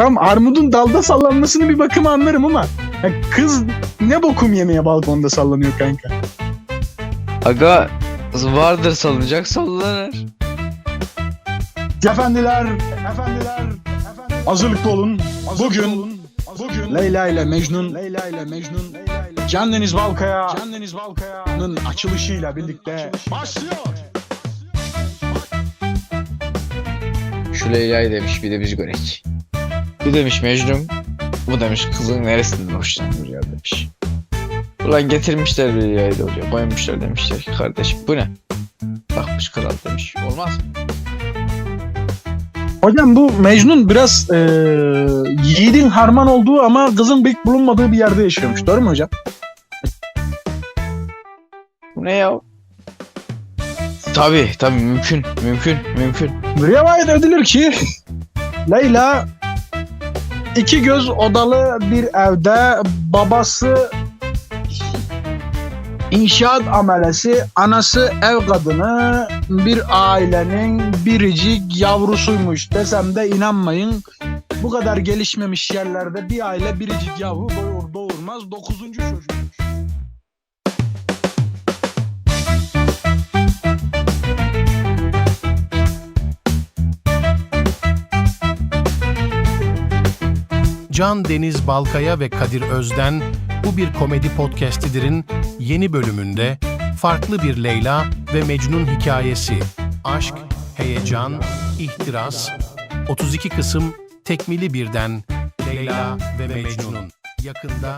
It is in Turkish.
Tam armudun dalda sallanmasını bir bakıma anlarım ama ya kız ne bokum yemeye balkonda sallanıyor kanka. Aga vardır salınacak sallanır. Efendiler, efendiler, hazırlıklı olun. Bugün, bugün Leyla ile Mecnun, Leyla ile Mecnun, Can Deniz Balkaya, Can Deniz Balkaya'nın açılışıyla birlikte başlıyor. Şu Leyla'yı demiş bir de biz görek. Bu demiş Mecnun. Bu demiş kızın neresinden hoşlanıyor ya demiş. Ulan getirmişler Leyla'yı da oraya koymuşlar demişler ki kardeşim bu ne? Bakmış kral demiş. Olmaz mı? Hocam bu Mecnun biraz eee yiğidin harman olduğu ama kızın pek bulunmadığı bir yerde yaşıyormuş. Doğru mu hocam? Bu ne ya? Tabi tabi mümkün mümkün mümkün. Rivayet edilir ki Leyla iki göz odalı bir evde babası inşaat amelesi, anası ev kadını bir ailenin biricik yavrusuymuş desem de inanmayın. Bu kadar gelişmemiş yerlerde bir aile biricik yavru doğur doğurmaz dokuzuncu çocukmuş. Can Deniz Balkaya ve Kadir Özden Bu Bir Komedi Podcast'idir'in yeni bölümünde farklı bir Leyla ve Mecnun hikayesi, aşk, heyecan, ihtiras, 32 kısım tekmili birden Leyla ve Mecnun. Yakında